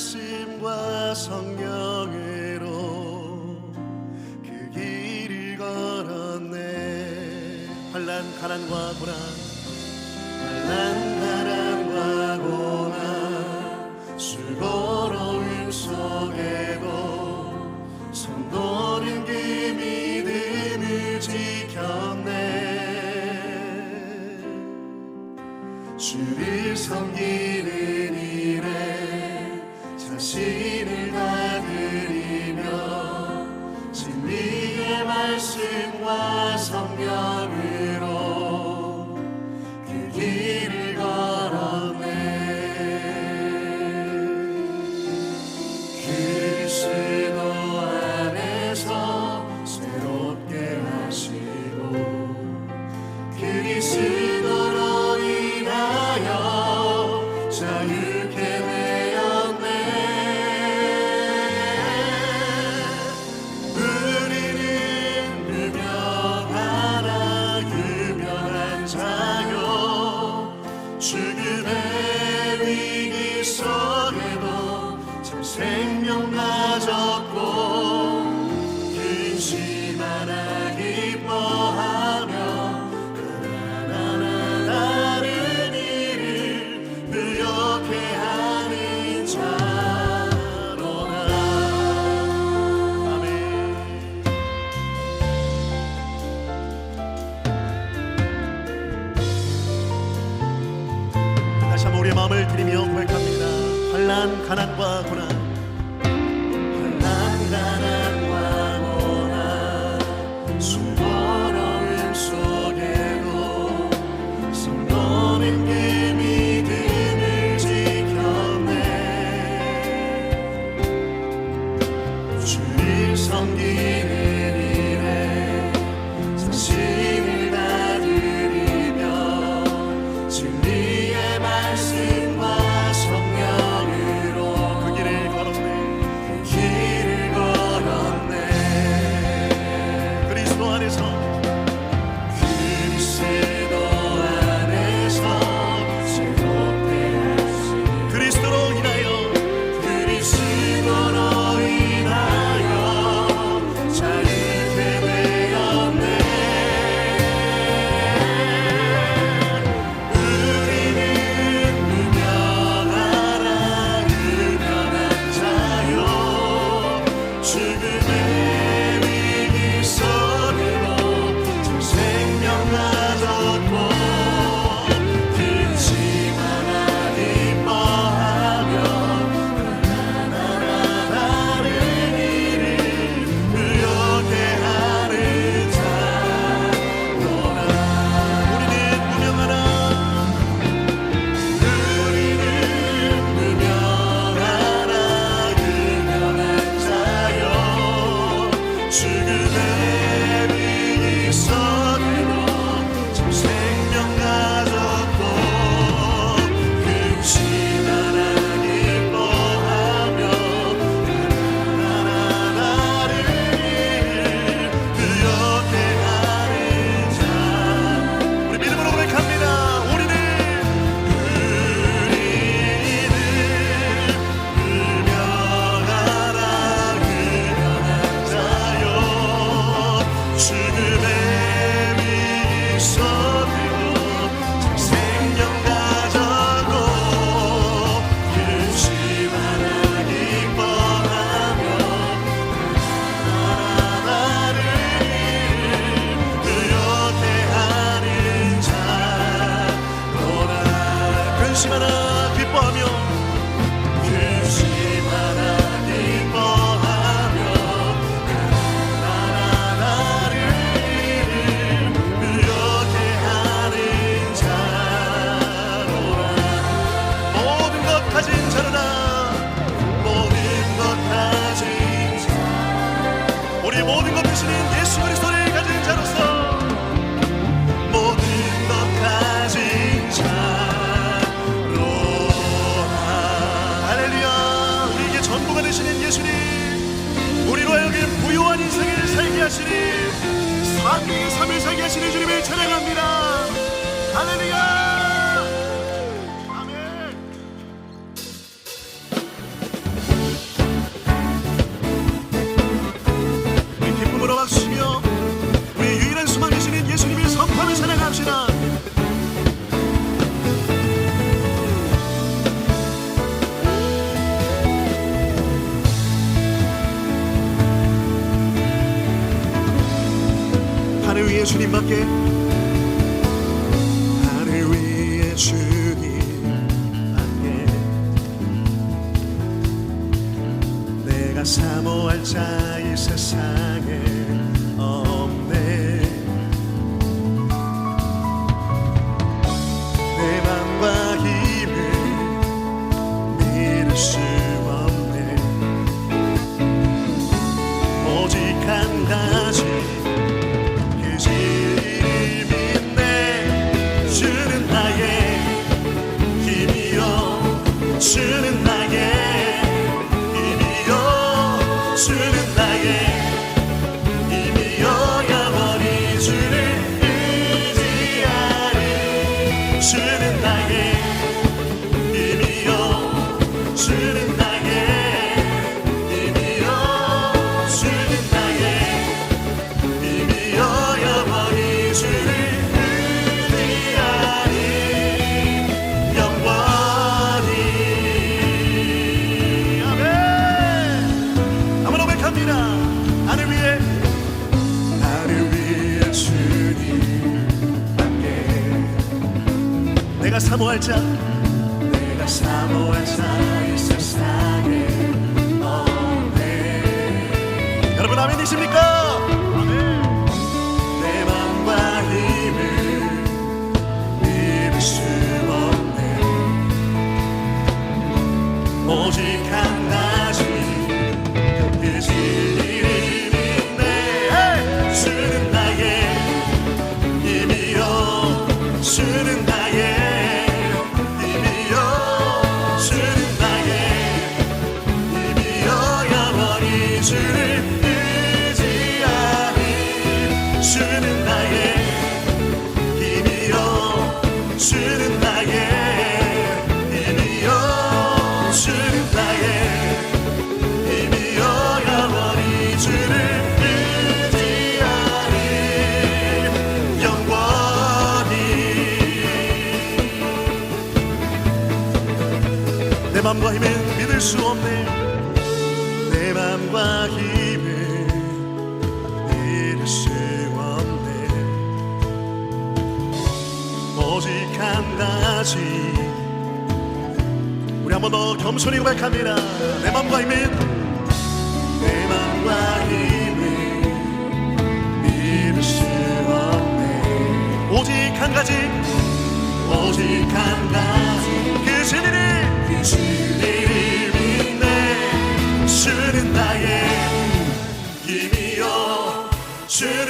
말씀과 성령으로 그 길을 걸었네. 환란 가난과 고난. 다시 한번 우리의 마음을 드리며 고백합니다. 환란 가난과 고난. 예수님밖에 주는 나의 我爱着。 힘과 힘을 잃을 수 없네. 오직 한 가지 우리 한 번 더 겸손히 고백합니다. 내 맘과 힘을 내 맘과 힘을 잃을 수 없네. 오직 한 가지 오직 한 가지 그 진리를 그 진리를 주는 나의 힘이요. 주는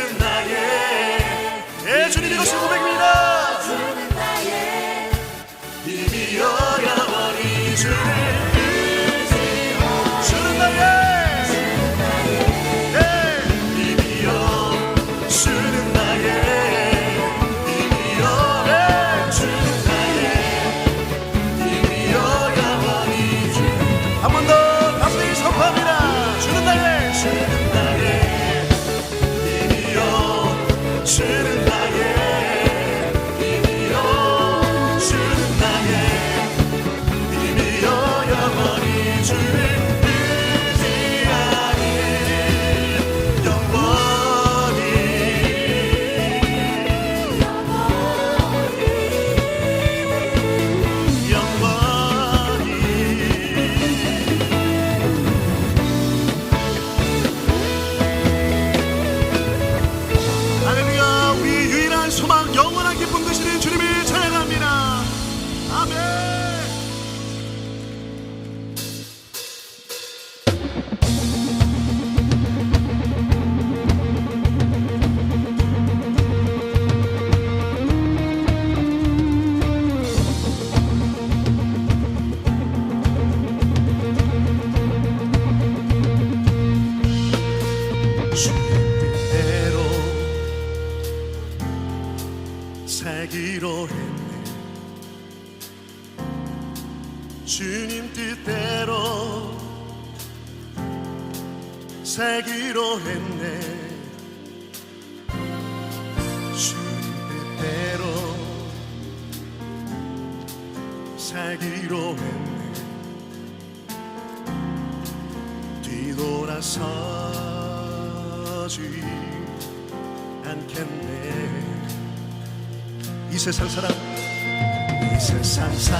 이 세상 사람. 이 세상 사람.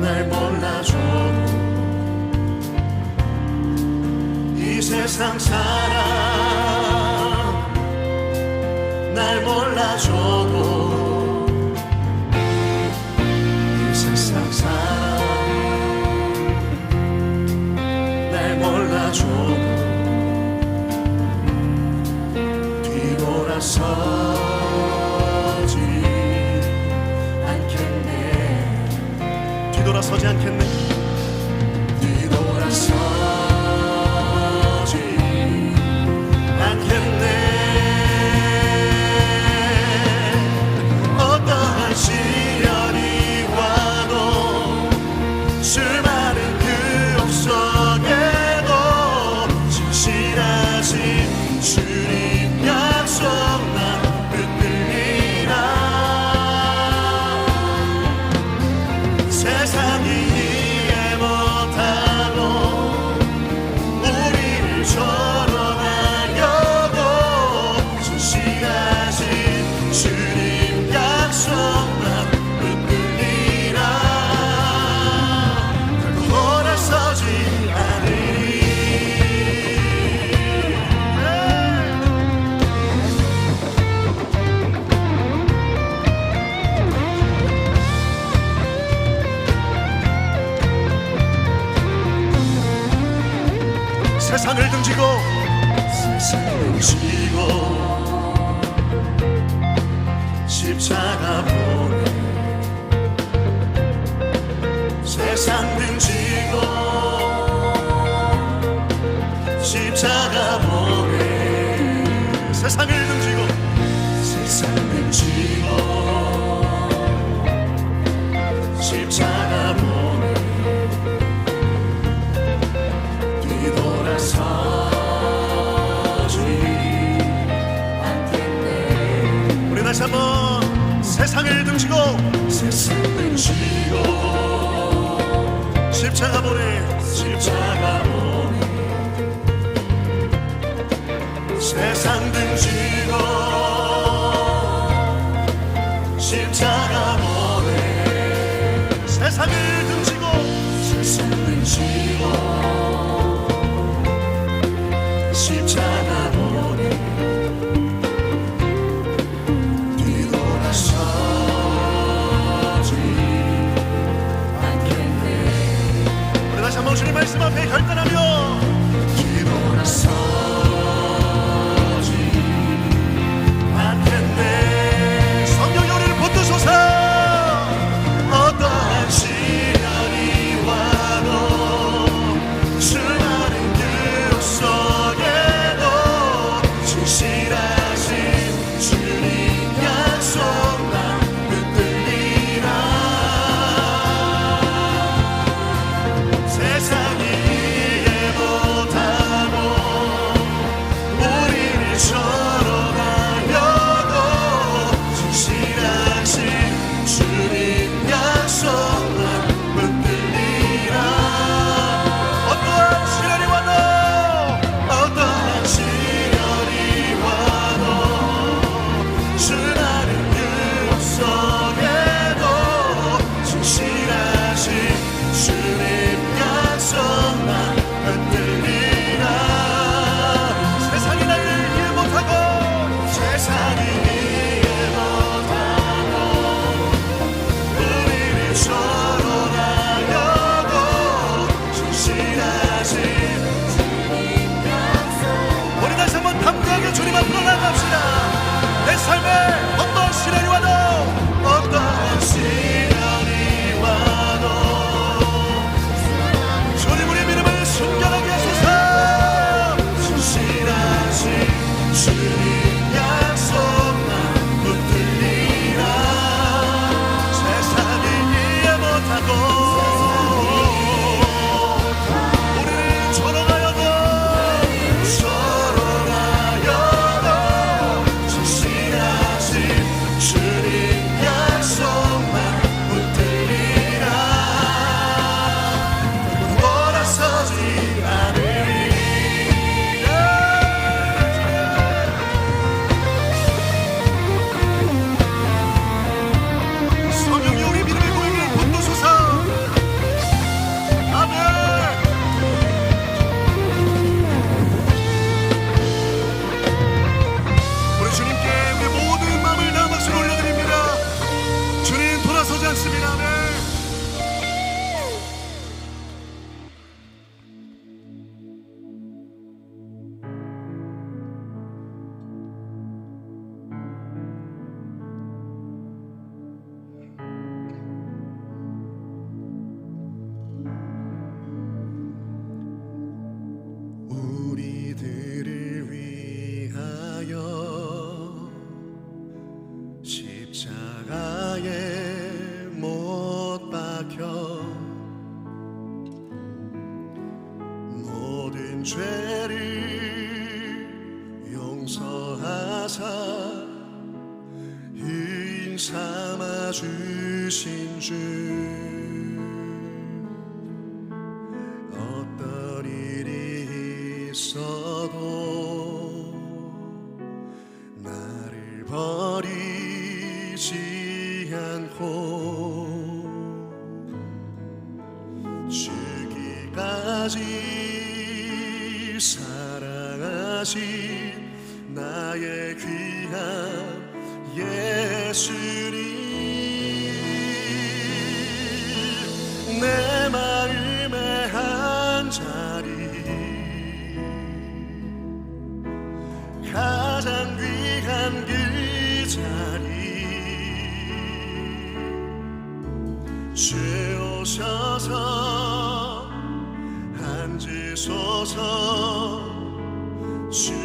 날 몰라줘도 이 세상 사람. 날 몰라줘도 我想看 지고 십자가 보내 세상 등지고 십자가 보내 세상을 세상을 등지고 세상을 지고 십자가로 주님 말씀 앞에 결단하며 주신 주. 어떤 일이 있어 soon.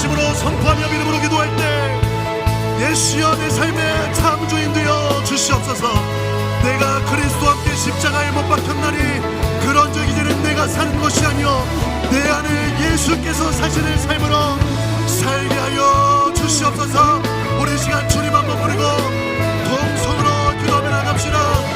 중심으로 선포하며 믿음으로 기도할 때 예수여 내 삶의 참주인 되어 주시옵소서. 내가 그리스도와 함께 십자가에 못 박혔나니 그런 적 이제는 내가 사는 것이 아니요 내 안에 예수께서 사시는 삶으로 살게 하여 주시옵소서. 오랜 시간 주님 한번 부르고 동성으로 기도하며 나갑시다.